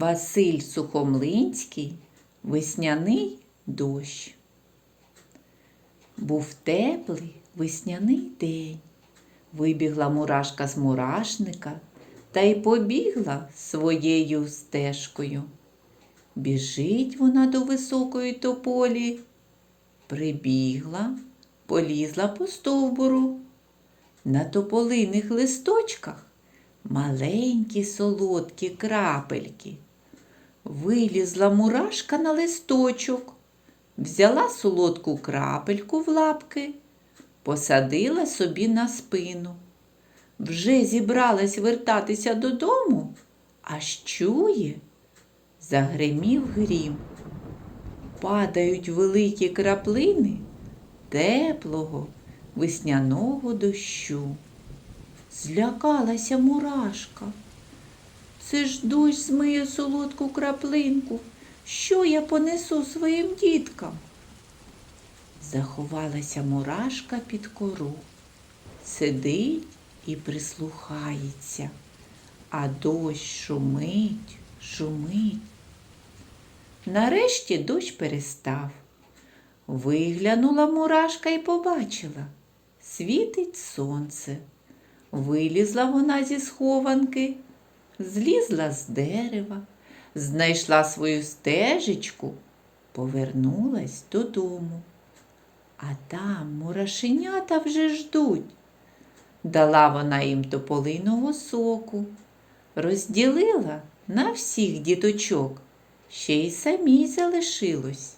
Василь Сухомлинський Весняний дощ. Був теплий весняний день. Вибігла мурашка з мурашника та й побігла своєю стежкою. Біжить вона до високої тополі, прибігла, полізла по стовбуру. На тополиних листочках маленькі солодкі крапельки. Вилізла мурашка на листочок, взяла солодку крапельку в лапки, посадила собі на спину. Вже зібралась вертатися додому, аж чує, загримів грім. Падають великі краплини теплого весняного дощу. Злякалася мурашка. Це ж дощ змиє солодку краплинку. Що я понесу своїм діткам? Заховалася мурашка під кору, сидить і прислухається, а дощ шумить, шумить. Нарешті дощ перестав. Виглянула мурашка і побачила. Світить сонце. Вилізла вона зі схованки, злізла з дерева, знайшла свою стежечку, повернулась додому. А там мурашенята вже ждуть. Дала вона їм тополиного соку, розділила на всіх діточок, ще й самій залишилось.